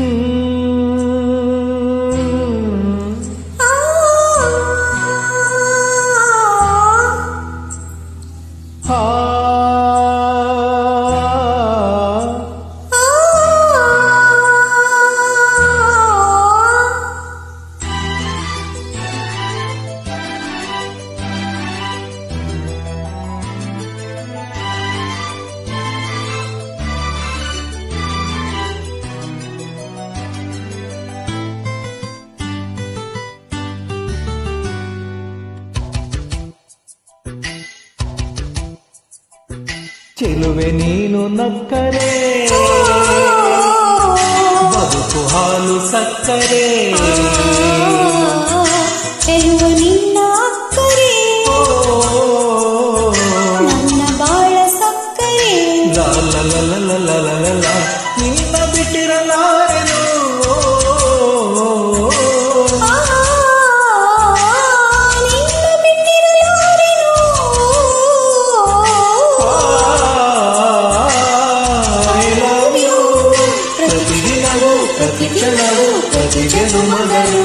hmm చెలువే నేను నక్కరే. బ్రతికెలవు బ్రతికెను మొదలు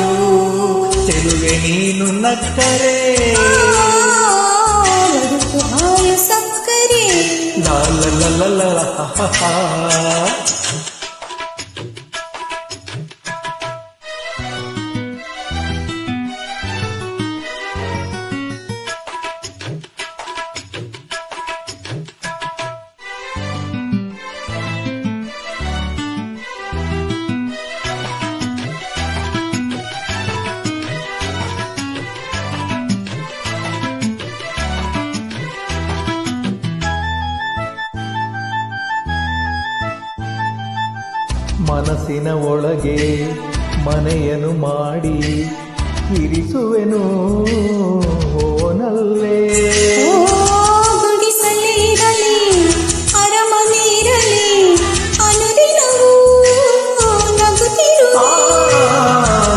తెలుగే నీను నక్కరే సక్కరే ಮನಸ್ಸಿನ ಒಳಗೆ ಮನೆಯನ್ನು ಮಾಡಿ ಇರಿಸುವೆನು. ಓನಲ್ಲೇ.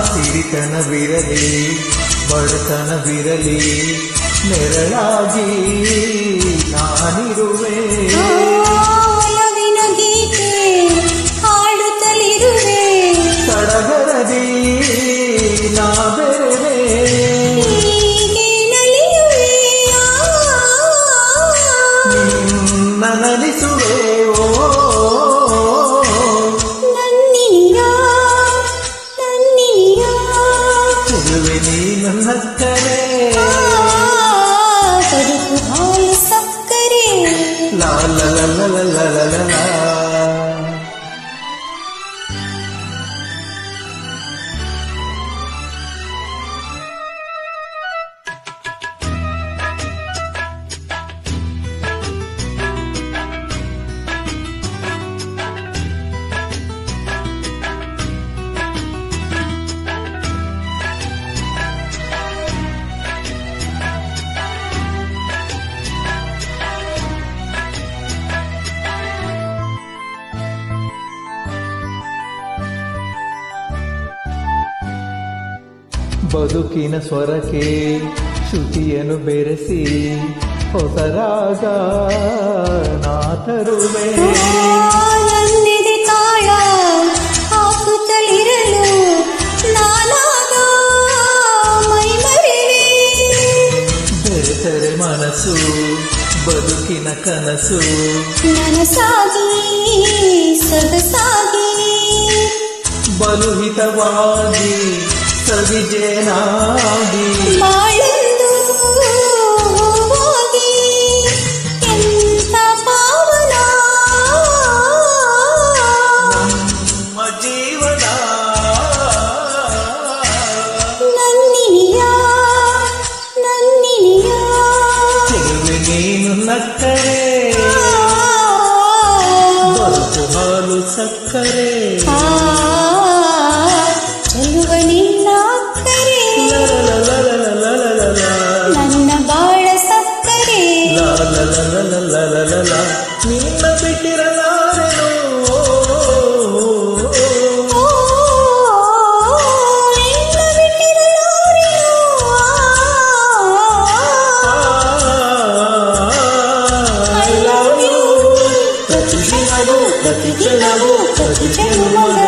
ಸಿರಿತನವಿರಲಿ ಬಡತನವಿರಲಿ ನೆರಳಾಗಿ ನಾನಿರುವೆ. ನನಲಿಸುವೆವೋ ತಿರುವೆ ನೀ ನನ್ನಕ್ಕರೆ ಸಕ್ಕರೆ ಲಾಲ ಲಲ ಲಲ ಲಲ ಲಾ ಬದುಕಿನ ಸ್ವರಕ್ಕೆ ಶ್ರುತಿಯನ್ನು ಬೆರೆಸಿ ಹೊಸರಾಗ ನಾಥರುವೆ ಬೆರೆತರೆ ಮನಸ್ಸು ಬದುಕಿನ ಕನಸು. ನನಸಾಗಿ ಸದಸಾಗಿ ಬಲುಹಿತವಾಗಿ ಸವಿಜೆ ನಾಡಿ ಮಾಯ Escuchen la voz, escuchen.